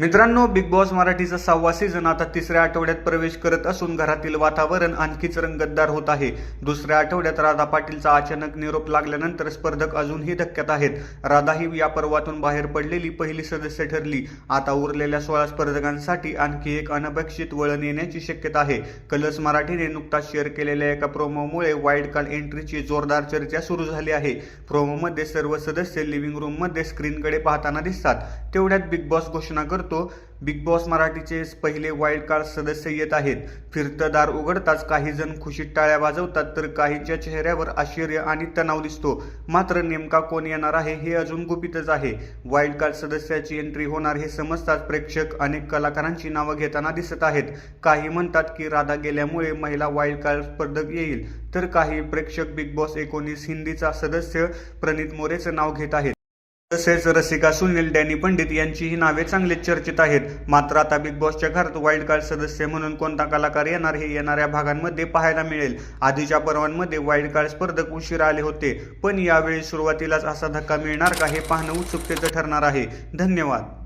मित्रांनो big boss मराठीचा सहावा सीझन आता तिसऱ्या आठवड्यात प्रवेश करत असून घरातील वातावरण आणखीच रंगतदार होत आहे. दुसऱ्या आठवड्यात राधा पाटीलचा अचानक निरोप लागल्यानंतर स्पर्धक अजूनही धक्क्यात आहेत. राधा ही या पर्वातून बाहेर पडलेली पहिली सदस्य ठरली. आता उरलेल्या सोळा स्पर्धकांसाठी आणखी एक अनपेक्षित वळण येण्याची शक्यता आहे. कलर्स मराठीने नुकताच शेअर केलेल्या एका प्रोमोमुळे वाईल्ड कार्ड एंट्रीची जोरदार चर्चा सुरू झाली आहे. प्रोमोमध्ये सर्व सदस्य लिव्हिंग रूममध्ये स्क्रीनकडे पाहताना दिसतात. तेवढ्यात बिग बॉस घोषणा करतो बिग बॉस मराठीचे पहिले वाईल्ड कार्ड सदस्य येत आहेत. फिरतं दार उघडताच काही जण खुशीत टाळ्या वाजवतात तर काहींच्या चेहऱ्यावर आश्चर्य आणि तणाव दिसतो. मात्र नेमका कोण येणार आहे हे अजून गुपितच आहे. वाईल्ड कार्ड सदस्याची एंट्री होणार हे समजताच प्रेक्षक अनेक कलाकारांची नावं घेताना दिसत आहेत. काही म्हणतात की राधा गेल्यामुळे महिला वाईल्ड कार्ड स्पर्धक येईल तर काही प्रेक्षक बिग बॉस एकोणीस हिंदीचा सदस्य प्रणित मोरेचं नाव घेत आहेत. तसेच रसिका सुनील डॅनी पंडित यांचीही नावे चांगलीच चर्चेत आहेत. मात्र आता बिग बॉसच्या घरात वाईल्ड कार्ड सदस्य म्हणून कोणता कलाकार येणार हे येणाऱ्या भागांमध्ये पाहायला मिळेल. आधीच्या पर्वांमध्ये वाईल्ड कार्ड स्पर्धक उशीर आले होते पण यावेळी सुरुवातीलाच असा धक्का मिळणार का हे पाहणं उत्सुकतेचं ठरणार आहे. धन्यवाद.